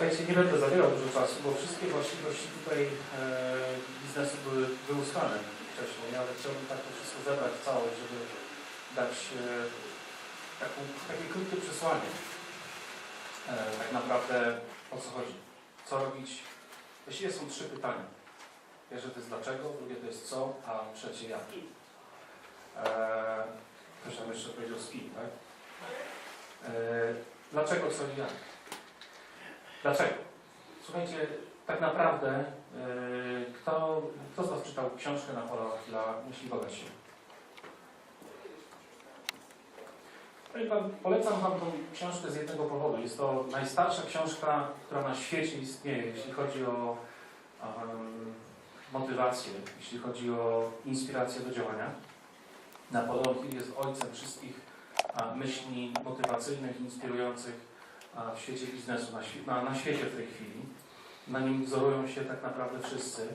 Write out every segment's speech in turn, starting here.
Słuchajcie, nie będę zabierał dużo czasu, bo wszystkie właściwości tutaj e, biznesu były wyłuskane wcześniej, ale chciałbym tak to wszystko zebrać w całość, żeby dać e, taką, takie krótkie przesłanie. E, tak naprawdę o co chodzi. Co robić? Właściwie są trzy pytania. Pierwsze to jest dlaczego, drugie to jest co, a trzecie jak. E, ktoś tam jeszcze powiedział z kim, tak? E, dlaczego, co i jak? Dlaczego? Słuchajcie, tak naprawdę yy, kto, kto z Was czytał książkę Napoleona dla Myśli Bogać się? Powiem wam, Polecam Wam tą książkę z jednego powodu. Jest to najstarsza książka, która na świecie istnieje, jeśli chodzi o em, motywację, jeśli chodzi o inspirację do działania. Napoleon Hill jest ojcem wszystkich myśli motywacyjnych, inspirujących w świecie biznesu, na, na, świecie w tej chwili. Na nim wzorują się tak naprawdę wszyscy.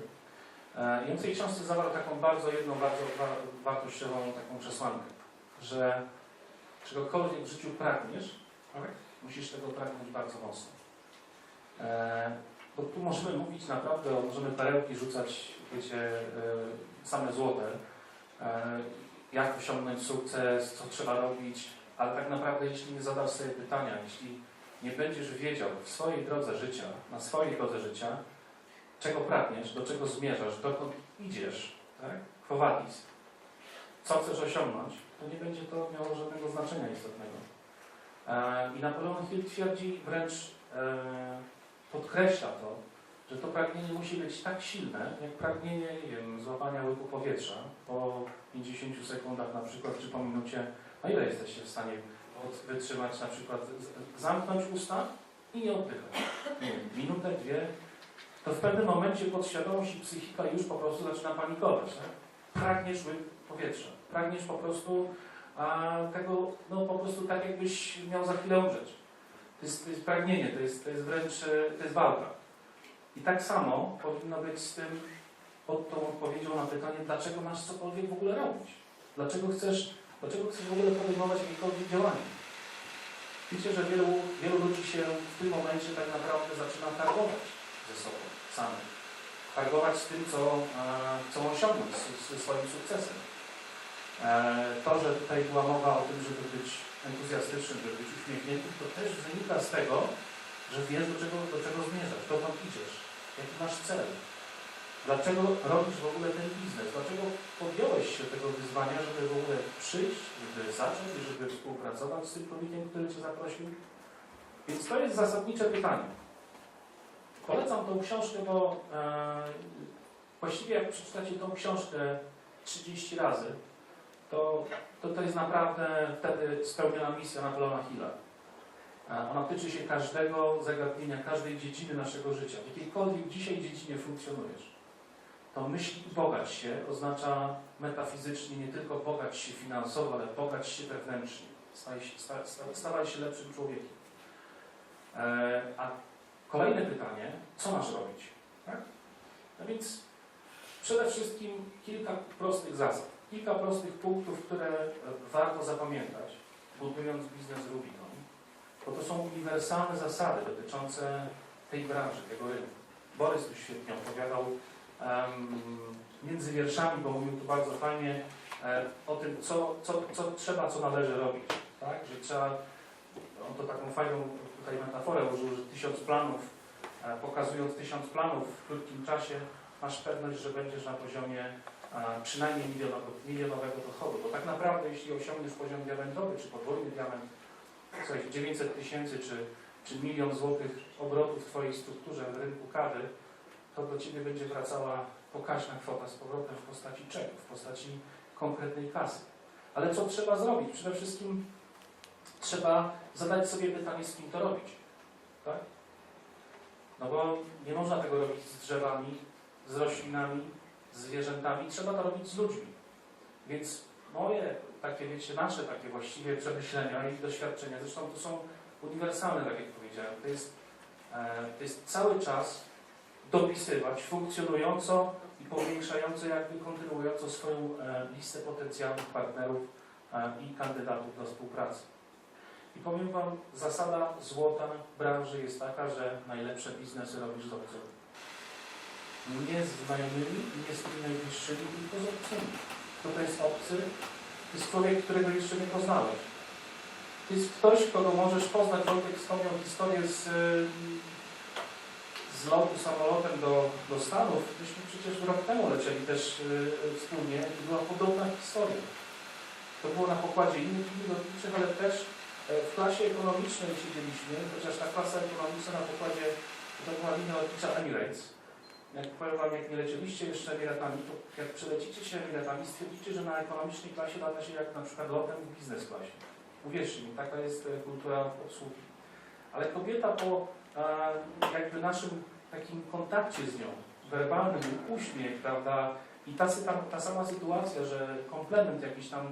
I tej książce zawarł taką bardzo jedną, bardzo wa- wartościową taką przesłankę, że czegokolwiek w życiu pragniesz, tak, musisz tego pragnąć bardzo mocno. E, bo tu możemy mówić naprawdę, możemy perełki rzucać, wiecie, e, same złote, e, jak osiągnąć sukces, co trzeba robić, ale tak naprawdę jeśli nie zadasz sobie pytania, jeśli nie będziesz wiedział w swojej drodze życia, na swojej drodze życia, czego pragniesz, do czego zmierzasz, dokąd idziesz, tak? Co chcesz osiągnąć, to nie będzie to miało żadnego znaczenia istotnego. E, I Napoleon Hill twierdzi, wręcz e, podkreśla to, że to pragnienie musi być tak silne, jak pragnienie, nie wiem, złapania łyku powietrza po 50 sekundach na przykład, czy po minucie. No ile jesteście w stanie wytrzymać na przykład, zamknąć usta i nie oddychać. Nie minutę, dwie, to w pewnym momencie podświadomość i psychika już po prostu zaczyna panikować. Tak? Pragniesz powietrza. Pragniesz po prostu a, tego, no po prostu tak jakbyś miał za chwilę umrzeć. To jest, to jest pragnienie, to jest, to jest wręcz, e, to jest walka. I tak samo powinno być z tym, pod tą odpowiedzią na pytanie, dlaczego masz cokolwiek w ogóle robić? Dlaczego chcesz, dlaczego chcesz w ogóle podejmować jakiekolwiek działanie? Wiecie, że wielu, wielu ludzi się w tym momencie tak naprawdę zaczyna targować ze sobą samym. Targować z tym, co e, chcą osiągnąć, ze swoim sukcesem. E, to, że tutaj była mowa o tym, żeby być entuzjastycznym, żeby być uśmiechniętym, to też wynika z tego, że wiesz, do czego, do czego zmierzasz, dokąd idziesz, jaki masz cel. Dlaczego robisz w ogóle ten biznes? Dlaczego podjąłeś się tego wyzwania, żeby w ogóle przyjść, żeby zacząć, żeby współpracować z tym człowiekiem, który Cię zaprosił? Więc to jest zasadnicze pytanie. Polecam tą książkę, bo e, właściwie jak przeczytacie tą książkę 30 razy, to, to to jest naprawdę wtedy spełniona misja Napoleona Hilla. E, Ona tyczy się każdego zagadnienia, każdej dziedziny naszego życia. W jakiejkolwiek dzisiaj dziedzinie funkcjonujesz. To myśl bogać się oznacza metafizycznie nie tylko bogać się finansowo, ale bogać się wewnętrznie. Stawaj się, sta, sta, stawaj się lepszym człowiekiem. E, a kolejne pytanie, co masz robić? Tak? No więc przede wszystkim kilka prostych zasad, kilka prostych punktów, które e, warto zapamiętać, budując biznes Rubicon. Bo to są uniwersalne zasady dotyczące tej branży, tego rynku. Borys tu świetnie opowiadał między wierszami, bo mówił tu bardzo fajnie e, o tym, co, co, co trzeba, co należy robić. Tak? Że trzeba, on to taką fajną tutaj metaforę użył, że tysiąc planów, e, pokazując tysiąc planów w krótkim czasie, masz pewność, że będziesz na poziomie e, przynajmniej milionowego, milionowego dochodu. Bo tak naprawdę, jeśli osiągniesz poziom diamentowy, czy podwójny diament, coś 900 tysięcy, czy, czy milion złotych obrotów w Twojej strukturze w rynku kawy, to do Ciebie będzie wracała pokaźna kwota z powrotem w postaci czeku, w postaci konkretnej kasy. Ale co trzeba zrobić? Przede wszystkim trzeba zadać sobie pytanie, z kim to robić. Tak? No bo nie można tego robić z drzewami, z roślinami, z zwierzętami. Trzeba to robić z ludźmi. Więc moje, takie wiecie, nasze takie właściwie przemyślenia i doświadczenia, zresztą to są uniwersalne, tak jak powiedziałem. To jest, e, to jest cały czas dopisywać funkcjonująco i powiększająco, jakby kontynuująco swoją e, listę potencjalnych partnerów e, i kandydatów do współpracy. I powiem Wam, zasada złota branży jest taka, że najlepsze biznesy robisz z obcym. Nie z znajomymi, nie z tymi najbliższymi, tylko z obcymi. Kto to jest obcy? To jest człowiek, którego jeszcze nie poznałeś. To jest ktoś, kogo możesz poznać. Wojtek wspomniał historię z, z lotu samolotem do, do Stanów. Myśmy przecież rok temu lecieli też y, wspólnie i była podobna historia. To było na pokładzie innych linii lotniczych, ale też e, w klasie ekonomicznej siedzieliśmy, chociaż ta klasa ekonomiczna na pokładzie to była linia lotnicza Emirates. Jak powiem Wam, jak nie lecieliście jeszcze Emiratami, to jak przelecicie się Emiratami, stwierdzicie, że na ekonomicznej klasie lata się jak na przykład lotem w biznes klasie. Uwierzcie mi, taka jest e, kultura obsługi. Ale kobieta po jakby naszym takim kontakcie z nią, werbalnym, uśmiech, prawda, i ta, ta, ta sama sytuacja, że komplement jakiś tam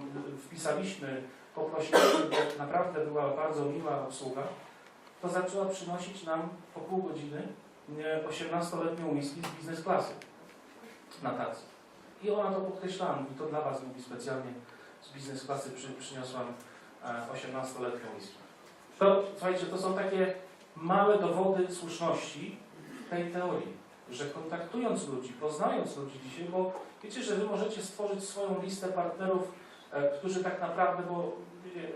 wpisaliśmy, poprosiliśmy, bo naprawdę była bardzo miła obsługa, to zaczęła przynosić nam po pół godziny nie, 18-letnią whisky z biznes klasy na tacy. I ona to podkreślała, mówi, to dla Was, mówi specjalnie z biznes klasy przy, przyniosłam e, 18-letnią whisky. To, słuchajcie, to są takie małe dowody słuszności tej teorii że kontaktując ludzi, poznając ludzi dzisiaj, bo wiecie, że wy możecie stworzyć swoją listę partnerów, e, którzy tak naprawdę, bo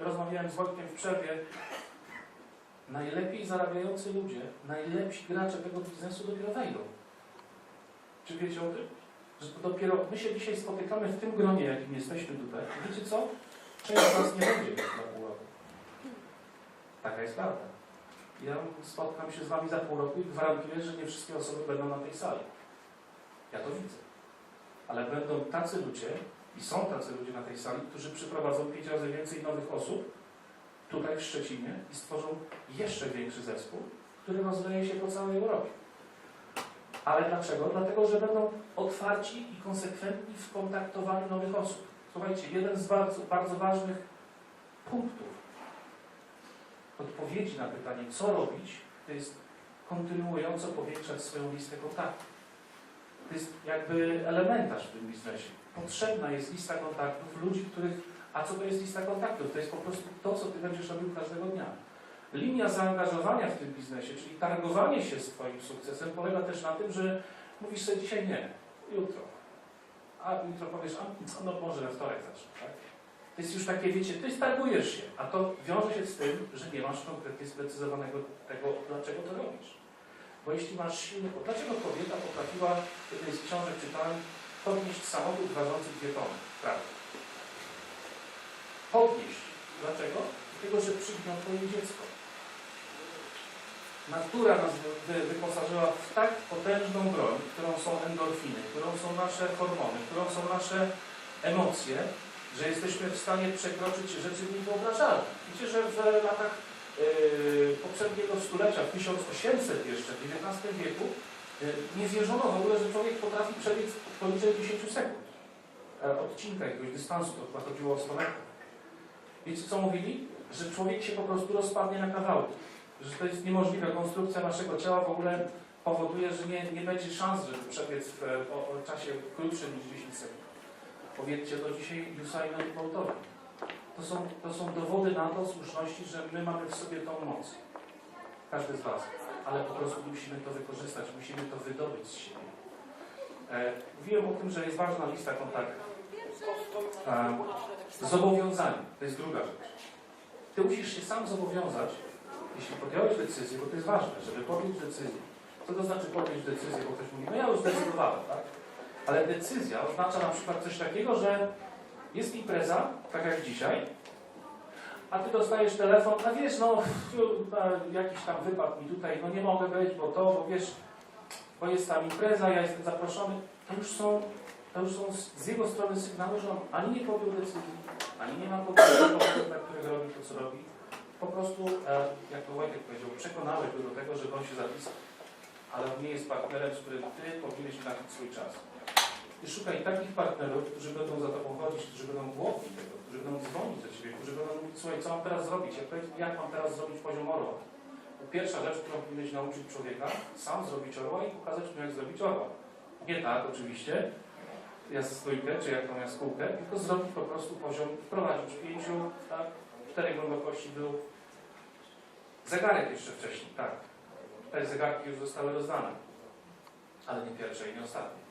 rozmawiałem z Wojtkiem w przerwie, najlepiej zarabiający ludzie, najlepsi gracze tego biznesu dopiero wejdą. Czy wiecie o tym? Że to dopiero, my się dzisiaj spotykamy w tym gronie, jakim jesteśmy tutaj. I wiecie co? Część z nas nie będzie na roku. Taka jest prawda. Ja spotkam się z Wami za pół roku i gwarantuję, że nie wszystkie osoby będą na tej sali. Ja to widzę. Ale będą tacy ludzie, i są tacy ludzie na tej sali, którzy przyprowadzą pięć razy więcej nowych osób tutaj w Szczecinie i stworzą jeszcze większy zespół, który rozleje się po całej Europie. Ale dlaczego? Dlatego, że będą otwarci i konsekwentni w kontaktowaniu nowych osób. Słuchajcie, jeden z bardzo, bardzo ważnych punktów odpowiedzi na pytanie, co robić, to jest kontynuująco powiększać swoją listę kontaktów. To jest jakby elementarz w tym biznesie. Potrzebna jest lista kontaktów ludzi, których. A co to jest lista kontaktów? To jest po prostu to, co ty będziesz robił każdego dnia. Linia zaangażowania w tym biznesie, czyli targowanie się z Twoim sukcesem, polega też na tym, że mówisz sobie dzisiaj nie, jutro. A jutro powiesz, a no może we wtorek zacznę, tak? To jest już takie, wiecie, jest targujesz się, a to wiąże się z tym, że nie masz konkretnie sprecyzowanego tego, dlaczego to robisz. Bo jeśli masz silny... Dlaczego kobieta potrafiła, jednej z książek czytałem, podnieść samochód ważący dwie tony, prawda? Podnieść. Dlaczego? Dlatego, że przygniotło jej dziecko. Natura nas wy- wy- wyposażyła w tak potężną broń, którą są endorfiny, którą są nasze hormony, którą są nasze emocje, że jesteśmy w stanie przekroczyć rzeczy niewyobrażalne. Wiecie, że w latach yy, poprzedniego stulecia, w 1800 jeszcze, w XIX wieku, yy, nie wierzono w ogóle, że człowiek potrafi przebiec poniżej 10 sekund. E, odcinka jakiegoś dystansu, to chyba chodziło o 100 metrów. Wiecie co mówili? Że człowiek się po prostu rozpadnie na kawałki. Że to jest niemożliwe. Konstrukcja naszego ciała w ogóle powoduje, że nie, nie będzie szans, żeby przebiec w o, o czasie krótszym niż 10 sekund. Powiedzcie to dzisiaj Usainowi Boltowi. To są, to są dowody na to słuszności, że my mamy w sobie tą moc. Każdy z Was. Ale po prostu musimy to wykorzystać, musimy to wydobyć z siebie. E, mówiłem o tym, że jest ważna lista kontaktów. E, zobowiązanie. To jest druga rzecz. Ty musisz się sam zobowiązać, jeśli podjąłeś decyzję, bo to jest ważne, żeby podjąć decyzję. Co to znaczy podjąć decyzję? Bo ktoś mówi, no ja już zdecydowałem, tak? Ale decyzja oznacza na przykład coś takiego, że jest impreza, tak jak dzisiaj, a ty dostajesz telefon, a wiesz, no jakiś tam wypad mi tutaj, no nie mogę być, bo to, bo wiesz, bo jest tam impreza, ja jestem zaproszony. To już są, to już są z jego strony sygnały, że on ani nie podjął decyzji, ani nie ma powodów, dla których robi to, co robi. Po prostu, e, jak to Wojtek powiedział, przekonałeś go do tego, żeby on się zapisał. Ale on nie jest partnerem, z którym ty powinieneś trafić swój czas. I szukaj takich partnerów, którzy będą za tobą chodzić, którzy będą głodni tego, którzy będą dzwonić do ciebie, którzy będą mówić, słuchaj, co mam teraz zrobić? Jak, jak mam teraz zrobić poziom orła? Pierwsza rzecz, którą powinieneś nauczyć człowieka, sam zrobić orła i pokazać mu, jak zrobić orła. Nie tak, oczywiście, jaskółkę, czy jaką jaskółkę, tylko zrobić po prostu poziom, wprowadzić pięciu, tak, czterej głębokości dół, Zegarek jeszcze wcześniej, tak. Te zegarki już zostały rozdane, ale nie pierwsze i nie ostatnie.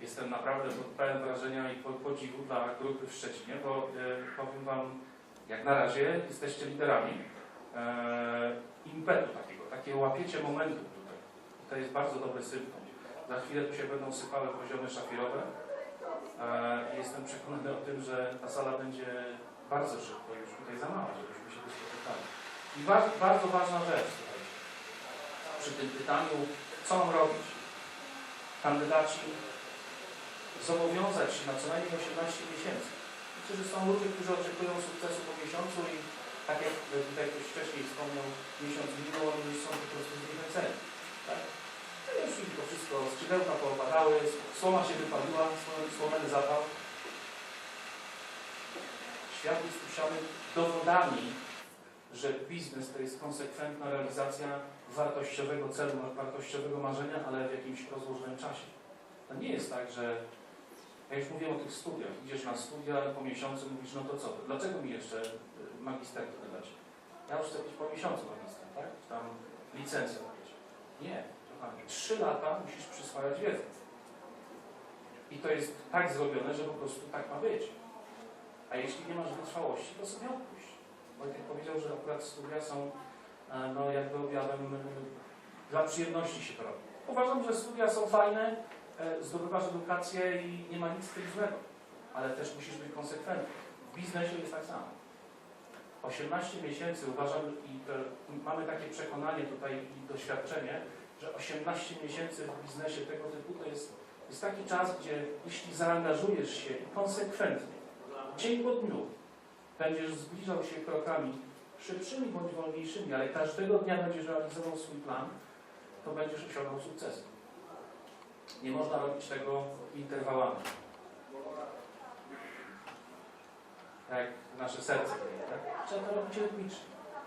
Jestem naprawdę pełen wrażenia i po- podziwu dla grupy w Szczecinie, bo e, powiem Wam, jak na razie jesteście liderami e, impetu takiego, takie łapiecie momentum tutaj. To jest bardzo dobry symptom. Za chwilę tu się będą sypały poziomy szafirowe. E, jestem przekonany o tym, że ta sala będzie bardzo szybko już tutaj za mała, żebyśmy się tu spotykali. I wa- bardzo ważna rzecz słuchajcie, przy tym pytaniu, co mam robić? Kandydaci zobowiązać się na co najmniej 18 miesięcy. Myślę, że są ludzie, którzy oczekują sukcesu po miesiącu i tak jak tutaj ktoś wcześniej wspomniał, miesiąc minął, oni już są po prostu zniechęceni. Tak? No Już im to wszystko, skrzydełka poopadały, słoma się wypaliła, sło- słomeny zapał. Świat jest skusiony dowodami, że biznes to jest konsekwentna realizacja wartościowego celu, wartościowego marzenia, ale w jakimś rozłożonym czasie. To nie jest tak, że ja już mówiłem o tych studiach. Idziesz na studia, po miesiącu mówisz, no to co? Dlaczego mi jeszcze y, magisterkę dać? Ja już chcę być po miesiącu magister, tak? Czy Tam licencję mieć. Nie, kochani. Trzy lata musisz przyswajać wiedzę. I to jest tak zrobione, że po prostu tak ma być. A jeśli nie masz wytrwałości, to sobie odpuść. Wojtek powiedział, że akurat studia są e, no, jakby objawem e, dla przyjemności się to robi. Uważam, że studia są fajne, zdobywasz edukację i nie ma nic z tym złego, ale też musisz być konsekwentny. W biznesie jest tak samo. 18 miesięcy uważam i mamy takie przekonanie tutaj i doświadczenie, że 18 miesięcy w biznesie tego typu to jest, jest taki czas, gdzie jeśli zaangażujesz się konsekwentnie, dzień po dniu, będziesz zbliżał się krokami szybszymi bądź wolniejszymi, ale każdego dnia będziesz realizował swój plan, to będziesz osiągał sukces. Nie można robić tego interwałami. Tak jak nasze serce. Tak? Trzeba to robić rytmicznie.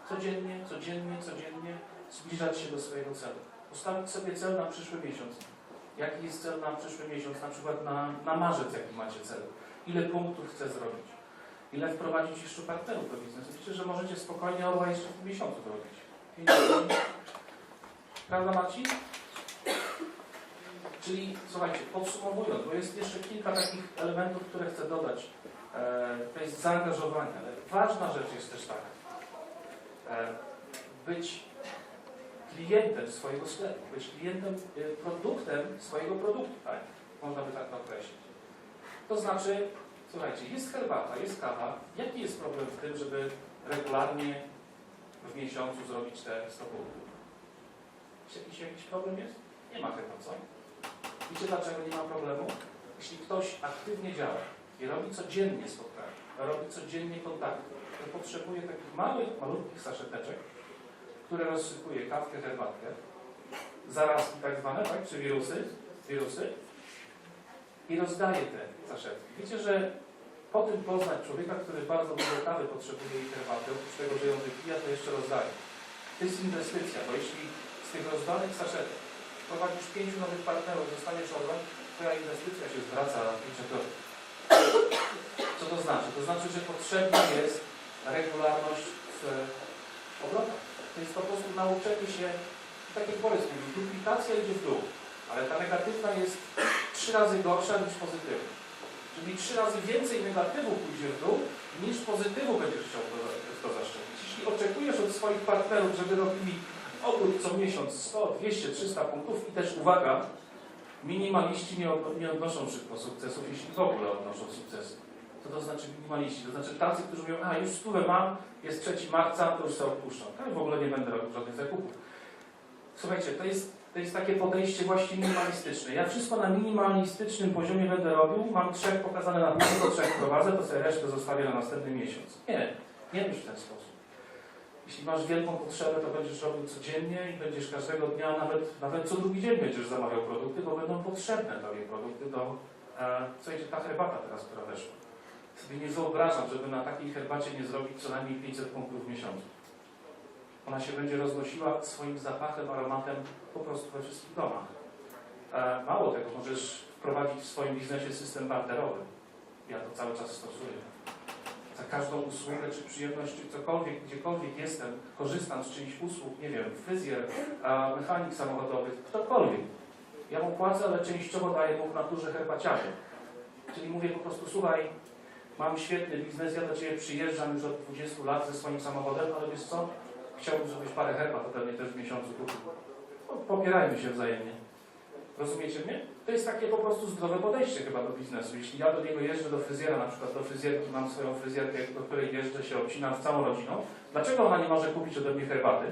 Codziennie, codziennie, codziennie zbliżać się do swojego celu. Ustawić sobie cel na przyszły miesiąc. Jaki jest cel na przyszły miesiąc? Na przykład na, na marzec, jaki macie cel. Ile punktów chcę zrobić? Ile wprowadzić jeszcze partnerów do biznesu? Myślę, że możecie spokojnie orła jeszcze w miesiącu zrobić. Prawda Marcin? Czyli słuchajcie, podsumowując, bo jest jeszcze kilka takich elementów, które chcę dodać. E, to jest zaangażowanie, ale ważna rzecz jest też taka. E, być klientem swojego sklepu, być klientem, e, produktem swojego produktu, tak? Można by tak to określić. To znaczy, słuchajcie, jest herbata, jest kawa. Jaki jest problem w tym, żeby regularnie w miesiącu zrobić te 100 punktów? Jakiś, jakiś problem jest? Nie ma chyba, co? Wiecie dlaczego nie ma problemu? Jeśli ktoś aktywnie działa i robi codziennie spotkania, robi codziennie kontakty, to potrzebuje takich małych, malutkich saszeteczek, które rozsypuje kawkę, herbatkę, zarazki tak zwane, tak, czy wirusy, wirusy i rozdaje te saszetki. Wiecie, że po tym poznać człowieka, który bardzo dużo kawy potrzebuje i herbaty, oprócz tego, że ją wypija, to jeszcze rozdaje. To jest inwestycja, bo jeśli z tych rozdanych saszetek prowadzisz pięciu nowych partnerów, zostaniesz orłem, twoja inwestycja się zwraca pięciokrotnie. Co to znaczy? To znaczy, że potrzebna jest regularność w obrotach. To jest po prostu nauczenie się, tak jak Borys duplikacja idzie w dół, ale ta negatywna jest trzy razy gorsza niż pozytywna. Czyli trzy razy więcej negatywu pójdzie w dół, niż pozytywu będziesz chciał to zaszczepić. Jeśli oczekujesz od swoich partnerów, żeby robili obrót co miesiąc 100, 200, 300 punktów i też uwaga, minimaliści nie, od, nie odnoszą szybko sukcesów, jeśli w ogóle odnoszą sukcesy. Co to znaczy minimaliści? To znaczy tacy, którzy mówią, a już stówę mam, jest 3 marca, to już sobie odpuszczam. Ja w ogóle nie będę robił żadnych zakupów. Słuchajcie, to jest, to jest takie podejście właśnie minimalistyczne. Ja wszystko na minimalistycznym poziomie będę robił, mam trzech pokazane na do trzech prowadzę, to sobie resztę zostawię na następny miesiąc. Nie, nie myśl w ten sposób. Jeśli masz wielką potrzebę, to będziesz robił codziennie i będziesz każdego dnia, nawet, nawet co drugi dzień będziesz zamawiał produkty, bo będą potrzebne Tobie produkty do... E, słuchajcie, ta herbata teraz, która weszła. Sobie nie wyobrażam, żeby na takiej herbacie nie zrobić co najmniej 500 punktów w miesiącu. Ona się będzie roznosiła swoim zapachem, aromatem po prostu we wszystkich domach. E, mało tego, możesz wprowadzić w swoim biznesie system barterowy. Ja to cały czas stosuję. Za każdą usługę, czy przyjemność, czy cokolwiek, gdziekolwiek jestem, korzystam z czyichś usług, nie wiem, fryzjer, mechanik samochodowy, ktokolwiek. Ja mu płacę, ale częściowo daję mu w naturze herbaciarze. Czyli mówię po prostu, słuchaj, mam świetny biznes, ja do Ciebie przyjeżdżam już od 20 lat ze swoim samochodem, ale wiesz co, chciałbym, żebyś parę herbat ode mnie też w miesiącu kupił. No, popierajmy się wzajemnie. Rozumiecie mnie? To jest takie po prostu zdrowe podejście chyba do biznesu. Jeśli ja do niego jeżdżę do fryzjera, na przykład do fryzjerki, mam swoją fryzjerkę, do której jeżdżę, się obcinam z całą rodziną, dlaczego ona nie może kupić ode mnie herbaty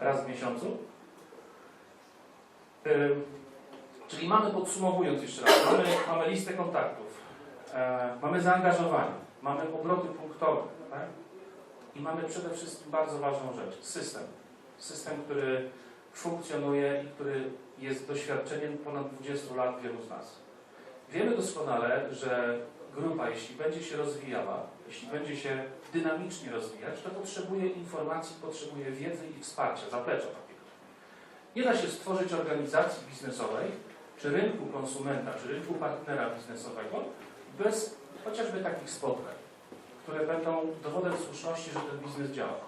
raz w miesiącu? Ym, czyli mamy, podsumowując jeszcze raz, mamy, mamy listę kontaktów, e, mamy zaangażowanie, mamy obroty punktowe, tak? I mamy przede wszystkim bardzo ważną rzecz, system. System, który funkcjonuje i który jest doświadczeniem ponad 20 lat wielu z nas. Wiemy doskonale, że grupa, jeśli będzie się rozwijała, jeśli będzie się dynamicznie rozwijać, to potrzebuje informacji, potrzebuje wiedzy i wsparcia, zaplecza takiego. Nie da się stworzyć organizacji biznesowej, czy rynku konsumenta, czy rynku partnera biznesowego bez chociażby takich spotkań, które będą dowodem słuszności, że ten biznes działa.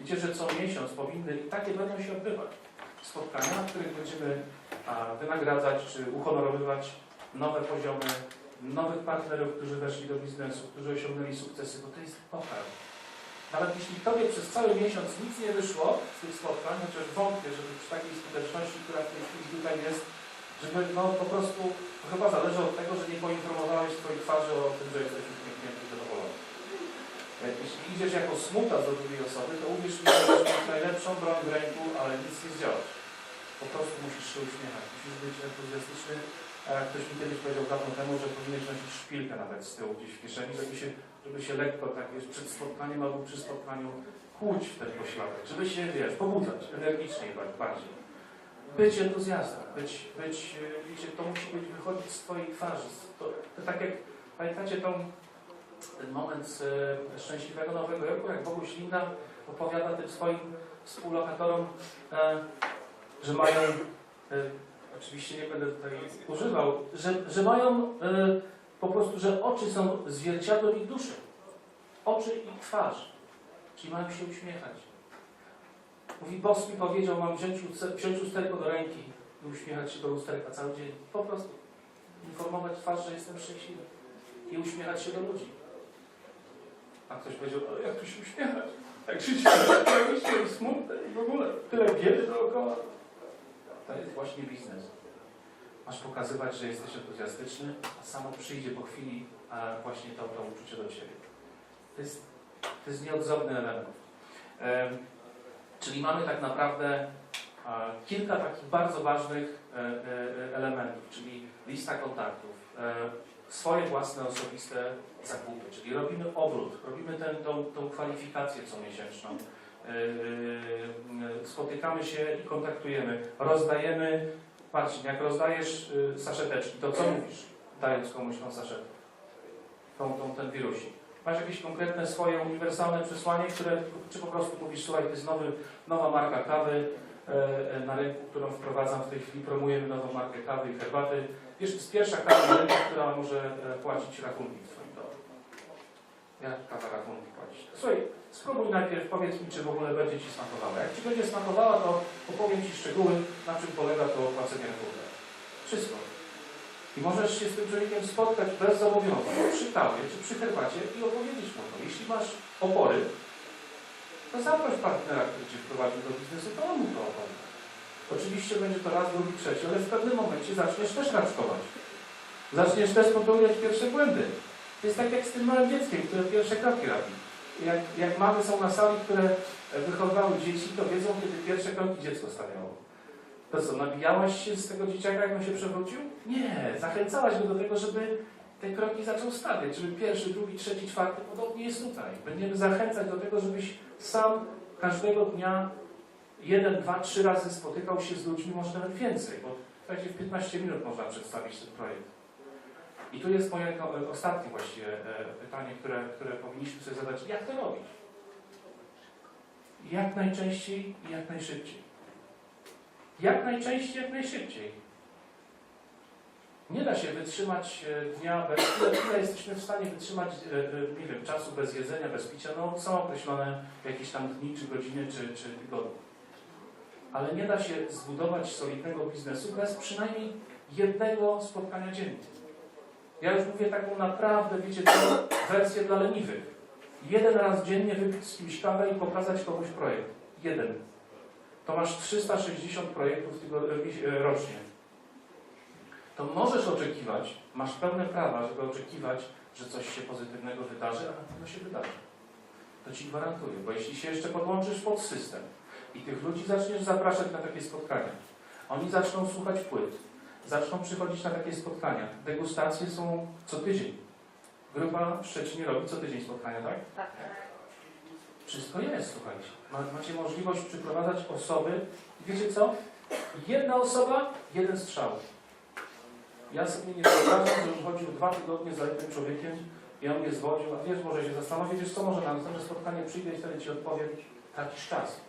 Wiecie, że co miesiąc powinny i takie będą się odbywać spotkania, na których będziemy wynagradzać czy uhonorowywać nowe poziomy, nowych partnerów, którzy weszli do biznesu, którzy osiągnęli sukcesy, bo to jest pokarm. Nawet jeśli Tobie przez cały miesiąc nic nie wyszło z tych spotkań, chociaż wątpię, żeby przy takiej skuteczności, która w tej chwili tutaj jest, żeby no po prostu chyba zależy od tego, że nie poinformowałeś Twojej twarzy o tym, że jesteś uśmiechnięty i zadowolony. E, Jeśli idziesz jako smuta do drugiej osoby, to uwierz mi, że mieć najlepszą broń w ręku, ale nic nie zdziałać. Po prostu musisz się uśmiechać, musisz być entuzjastyczny. Ktoś mi kiedyś powiedział dawno temu, że powinieneś nosić szpilkę nawet z tyłu gdzieś w kieszeni, żeby się, żeby się lekko tak wiesz, przed spotkaniem albo przy spotkaniu kłuć w ten pośladek, żeby się, wiesz, pobudzać energicznie ba- bardziej. Być entuzjastą, być, być, wiecie, to musi być wychodzić z Twojej twarzy. To, to tak jak, pamiętacie tą, ten moment z e, Szczęśliwego Nowego Roku, jak Boguś Linda opowiada tym swoim współlokatorom, e, że mają, e, oczywiście nie będę tutaj używał, że, że mają po prostu, że oczy są zwierciadłem ich duszy. Oczy i twarz. Czyli mają się uśmiechać. Mówi, boss mi powiedział, mam wziąć, wziąć lusterko do ręki i uśmiechać się do lusterka cały dzień. Po prostu informować twarz, że jestem szczęśliwy i uśmiechać się do ludzi. Powiedział, ale jak tu się uśmiechać? Jak życie jest smutne i w ogóle tyle biedy dookoła. To jest właśnie biznes. Masz pokazywać, że jesteś entuzjastyczny, a samo przyjdzie po chwili a właśnie to, to uczucie do Ciebie. To jest, to jest nieodzowny element. Em, czyli mamy tak naprawdę e, kilka takich bardzo ważnych e, e, elementów, czyli lista kontaktów, swoje własne osobiste zakupy, czyli robimy obrót, robimy tę, tą, tą kwalifikację comiesięczną, Yy, yy, spotykamy się i kontaktujemy, rozdajemy, patrz, jak rozdajesz yy, saszeteczki, to co mówisz, dając komuś tą saszetkę, tą, tą, ten wirusik? Masz jakieś konkretne swoje uniwersalne przesłanie, które, czy po prostu mówisz, słuchaj, to jest nowy, nowa marka kawy na rynku, którą wprowadzam w tej chwili, promujemy nową markę kawy i herbaty. Jest pierwsza kawa na rynku, która może e, płacić rachunki w Twoim domu. Jak kawa rachunki płacić? Słuchaj, spróbuj najpierw, powiedz mi, czy w ogóle będzie Ci smakowała. Jak Ci będzie smakowała, to opowiem Ci szczegóły, na czym polega to płacenie rachunku. Wszystko. I możesz się z tym człowiekiem spotkać bez zobowiązań, przy kawie czy przy herbacie i opowiedzieć mu to. Jeśli masz opory, to zaproś partnera, który Cię wprowadził do biznesu, to on mu to opowie. Oczywiście będzie to raz, drugi, trzeci, ale w pewnym momencie zaczniesz też raczkować. Zaczniesz też popełniać pierwsze błędy. To jest tak jak z tym małym dzieckiem, które pierwsze kroki robi. Jak, jak mamy są na sali, które wychowywały dzieci, to wiedzą, kiedy pierwsze kroki dziecko stawiało. To co, nabijałaś się z tego dzieciaka, jak on się przewrócił? Nie, zachęcałaś go do tego, żeby te kroki zaczął stawiać, żeby pierwszy, drugi, trzeci, czwarty, podobnie jest tutaj. Będziemy zachęcać do tego, żebyś sam każdego dnia jeden, dwa, trzy razy spotykał się z ludźmi, może nawet więcej, bo w w 15 minut można przedstawić ten projekt. I tu jest moje ko- ostatnie właściwie e, pytanie, które, które powinniśmy sobie zadać. Jak to robić? Jak najczęściej i jak najszybciej. Jak najczęściej, jak najszybciej. Nie da się wytrzymać e, dnia bez... Ile, jesteśmy w stanie wytrzymać, e, e, nie wiem, czasu bez jedzenia, bez picia? No są określone jakieś tam dni, czy godziny, czy, czy tygodnie. Ale nie da się zbudować solidnego biznesu bez przynajmniej jednego spotkania dziennie. Ja już mówię taką naprawdę, wiecie co, wersję dla leniwych. Jeden raz dziennie wypić z kimś kawę i pokazać komuś projekt. Jeden. To masz 360 projektów rocznie. To możesz oczekiwać, masz pełne prawa, żeby oczekiwać, że coś się pozytywnego wydarzy, a na pewno się wydarzy. To Ci gwarantuję, bo jeśli się jeszcze podłączysz pod system i tych ludzi zaczniesz zapraszać na takie spotkania, oni zaczną słuchać płyt, zaczną przychodzić na takie spotkania. Degustacje są co tydzień. Grupa w Szczecinie robi co tydzień spotkania, tak? Tak. Wszystko jest, słuchajcie. Ma- Macie możliwość przyprowadzać osoby. Wiecie co? Jedna osoba, jeden strzał. Ja sobie nie wyobrażam, żebym chodził dwa tygodnie za jednym człowiekiem i on mnie zwodził, a wiesz, może się zastanowić, co, może na następne spotkanie przyjdę i wtedy Ci odpowiem jakiś czas.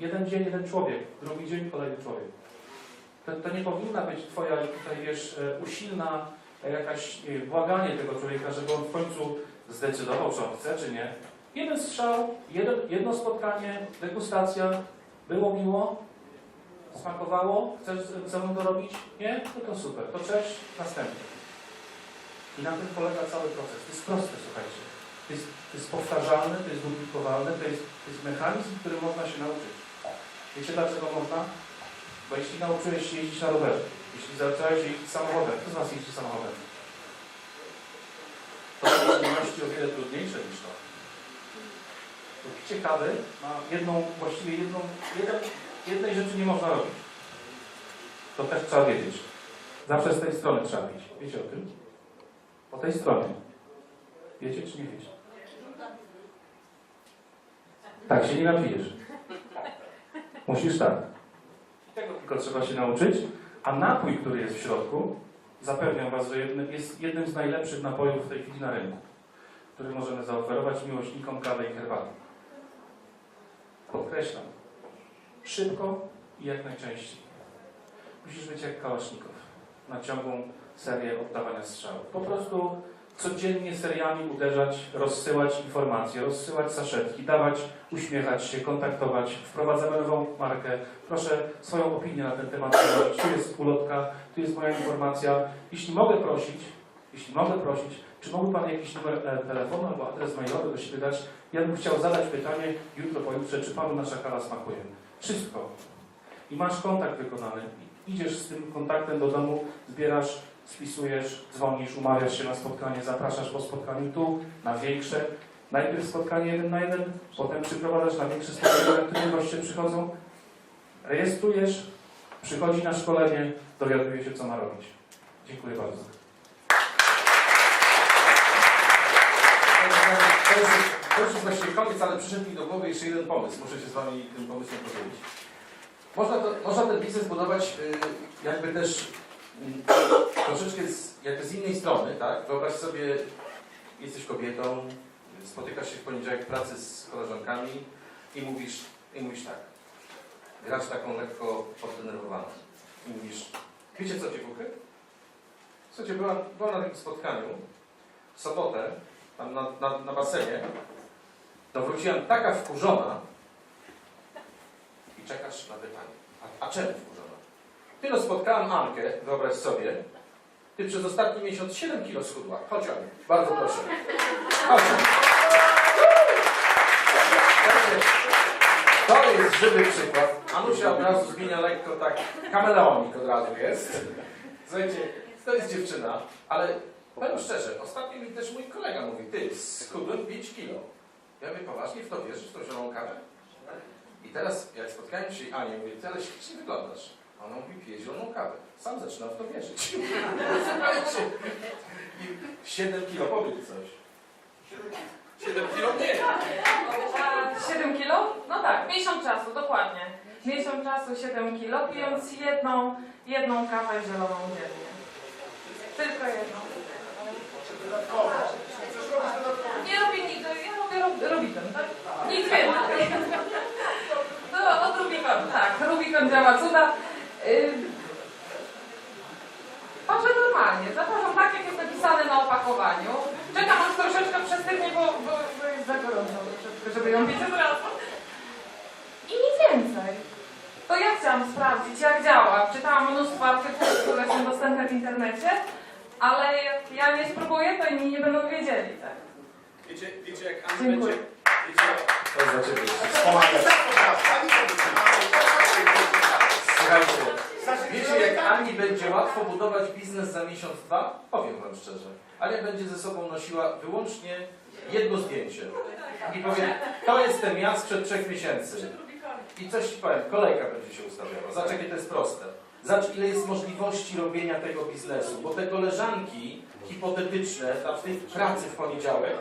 Jeden dzień, jeden człowiek, drugi dzień, kolejny człowiek. To, to nie powinna być Twoja tutaj, wiesz, e, usilna e, jakaś błaganie tego człowieka, żeby on w końcu zdecydował, czy on chce, czy nie. Jeden strzał, jeden, jedno spotkanie, degustacja, było miło, smakowało, chcesz ze mną to robić? Nie? No to super, to cześć, następny. I na tym polega cały proces. To jest proste, słuchajcie. To jest, to jest powtarzalne, to jest duplikowalne, to jest, to jest mechanizm, który można się nauczyć. Wiecie dlaczego można? Bo jeśli nauczyłeś się jeździć na rowerze, jeśli zacząłeś jeździć samochodem, kto z Was jeździ samochodem? To są czynności o wiele trudniejsze niż to. Bo picie kawy ma jedną, właściwie jedną, jeden, jednej rzeczy nie można robić. To też trzeba wiedzieć. Zawsze z tej strony trzeba pić. Wiecie o tym? Po tej stronie. Wiecie czy nie wiecie? Tak, się nie napijesz. Musisz tak. Tego tylko trzeba się nauczyć. A napój, który jest w środku, zapewniam Was, że jednym, jest jednym z najlepszych napojów w tej chwili na rynku, który możemy zaoferować miłośnikom kawy i herbaty. Podkreślam. Szybko i jak najczęściej. Musisz być jak kałasznikow na ciągłą serię oddawania strzałów. Po prostu codziennie seriami uderzać, rozsyłać informacje, rozsyłać saszetki, dawać, uśmiechać się, kontaktować. Wprowadzamy nową markę. Proszę swoją opinię na ten temat. Tu jest ulotka, tu jest moja informacja. Jeśli mogę prosić, jeśli mogę prosić, czy mógłby Pan jakiś numer e, telefonu albo adres mailowy do siebie dać? Ja bym chciał zadać pytanie jutro, pojutrze, czy Panu nasza kawa smakuje. Wszystko. I masz kontakt wykonany. Idziesz z tym kontaktem do domu, zbierasz, spisujesz, dzwonisz, umawiasz się na spotkanie, zapraszasz po spotkaniu tu, na większe. Najpierw spotkanie jeden na jeden, potem przyprowadzasz na większe spotkanie, na goście przychodzą. Rejestrujesz, przychodzi na szkolenie, dowiaduje się, co ma robić. Dziękuję bardzo. To już właściwie koniec, ale przyszedł mi do głowy jeszcze jeden pomysł. Muszę się z Wami tym pomysłem podzielić. Można, to, można ten biznes budować y, jakby też y, troszeczkę z, jakby z innej strony, tak? Wyobraź sobie, jesteś kobietą, spotykasz się w poniedziałek pracy z koleżankami i mówisz, i mówisz tak. Grasz taką lekko poddenerwowaną. I mówisz, wiecie co dziewuchy? Słuchajcie, byłam, byłam na takim spotkaniu w sobotę, tam na, na, na basenie, to wróciłem taka wkurzona i czekasz na pytanie. A, a czemu wkurzona? Ty no spotkałam Ankę, wyobraź sobie, ty przez ostatni miesiąc 7 kilo schudła. Chodź Aniu, bardzo proszę. Chodź. To jest żywy przykład. Anusia od razu zmienia lekko tak, kameleonik od razu jest. Słuchajcie, to jest dziewczyna, ale Powiem szczerze, ostatnio mi też mój kolega mówi, ty, schudłem 5 kilo. Ja mówię, poważnie w to wierzysz, w tą zieloną kawę? I teraz, jak spotkałem się i Anię, mówię, ty ale ślicznie wyglądasz. A Ona mówi, pije zieloną kawę. Sam zaczynam w to wierzyć. Słuchajcie, i 7 kilo, powiedz coś. 7 kilo? Nie. 7 kilo? No tak, miesiąc czasu, dokładnie. Miesiąc czasu 7 kilo, pijąc jedną, jedną kawę zieloną dziennie. Tylko jedną. Nie robię nic, Rubikon, tak? Nic więcej. No, od Rubikon, tak. Rubikon działa cuda. Patrzę normalnie. Zapraszam tak, jak jest napisane na opakowaniu. Czekam aż troszeczkę przestygnie, bo, bo, bo jest za gorąco, żeby ją pić od razu. I nic więcej. To ja chciałam sprawdzić, jak działa. Czytałam mnóstwo artykułów, które są dostępne w internecie, ale jak ja nie spróbuję, to inni nie będą wiedzieli, tak? Wiecie, wiecie jak Dziękuję. będzie... Wiecie, To. Wspomagać. Słuchajcie, wiecie jak Ani będzie łatwo budować biznes za miesiąc, dwa? Powiem Wam szczerze. Ania będzie ze sobą nosiła wyłącznie jedno zdjęcie. I powie, to jestem ja sprzed trzech miesięcy. I coś Ci powiem, kolejka będzie się ustawiała. Zobacz jakie to jest proste. Zobacz ile jest możliwości robienia tego biznesu. Bo te koleżanki hipotetyczne tam w tej pracy w poniedziałek,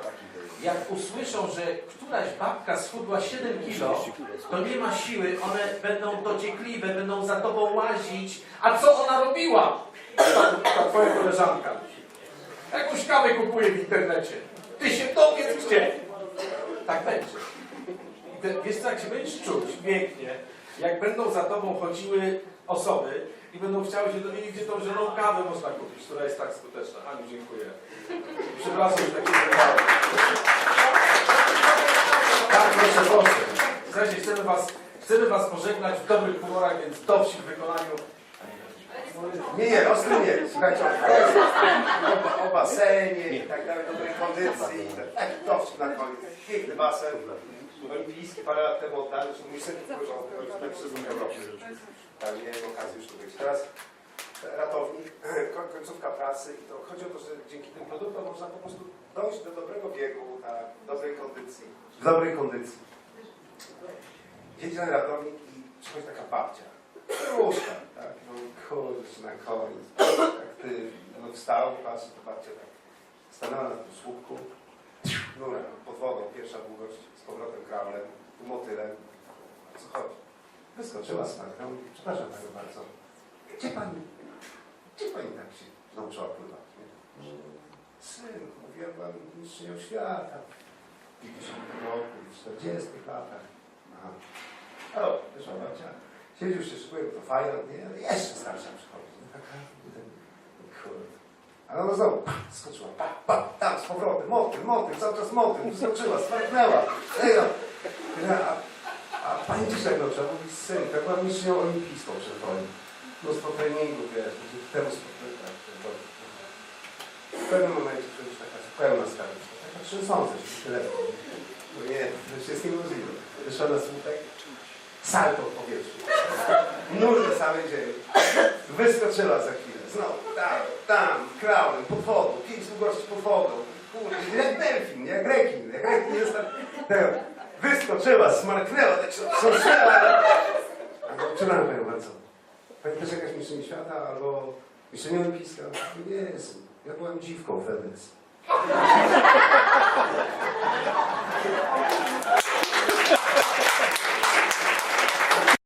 jak usłyszą, że któraś babka schudła 7 kilo, to nie ma siły, one będą dociekliwe, będą za tobą łazić. A co ona robiła? Ta, ta twoja koleżanka. Jakąś kawę kupuje w internecie. Ty się dowiedz gdzie. Tak będzie. I te, wiesz co, jak się będziesz czuć pięknie, jak będą za tobą chodziły osoby i będą chciały się dowiedzieć, gdzie tą zieloną kawę można kupić, która jest tak skuteczna. Aniu, dziękuję. Przepraszam, że takie zerwałem. Tak, proszę, proszę. Słuchajcie, chcemy was, chcemy was pożegnać w dobrych humorach, więc w wykonaniu. Nie, nie, ostry nie. Słuchajcie, o, o i tak dalej, dobrej kondycji. Taki dowcip na koniec. Piękny basen. Olimpijski parę lat temu oddany, że mój syn powiedział, że przez Europy. Tak, miałem okazję już tu być. Teraz ratownik, ko- końcówka pracy i to chodzi o to, że dzięki tym produktom można po prostu dojść do dobrego biegu, tak, dobrej kondycji. W dobrej kondycji. Jedzie ten ratownik i przychodzi taka babcia. Różka, tak, no kurczę, na koniec. Tak ty, no wstał, patrzy, to babcia tak stanęła na tym słupku, góra, pod wodą, pierwsza długość, z powrotem kraulem, tu motylem. O co chodzi? Wyskoczyła z parką i przepraszam panią bardzo, gdzie pani, gdzie pani tak się nauczyła pływać? nie? Syn, mówiłem wam, mistrzynią świata. W 50 roku, w 40 latach. Aha. O, wyszła babcia. Siedzi już się szykuje, to fajna, nie? Ale jeszcze starsza przychodzi. kurde. Ale ona znowu pa, skoczyła, pa, pa, motyl, motyl, cały czas motyl, wyskoczyła, sparknęła. Ej, no. a, a pani dzisiaj dobrze, mówi syn, tak była mistrzynią olimpijską przed wojną. Mnóstwo treningów, wiesz, temu. Tak, w pewnym momencie przecież taka pełna skarbnica, taka trzęsąca się telefon. No nie, to już jest niemożliwe. Wyszła na słupek, salto w powietrzu. Nóż na samej ziemi. Wyskoczyła za chwilę. Znowu tam, tam, kraulem, pod wodą, pięć długości pod wodą. Kurde, jak delfin, jak rekin, jak rekin jest tam... Wyskoczyła, smarknęła, tak trząsnęła. Przepraszam Panią bardzo. Pani też jakaś mistrzyni świata albo mistrzyni olimpijska? Nie jestem. Ja byłam dziwką w Wedes. Thank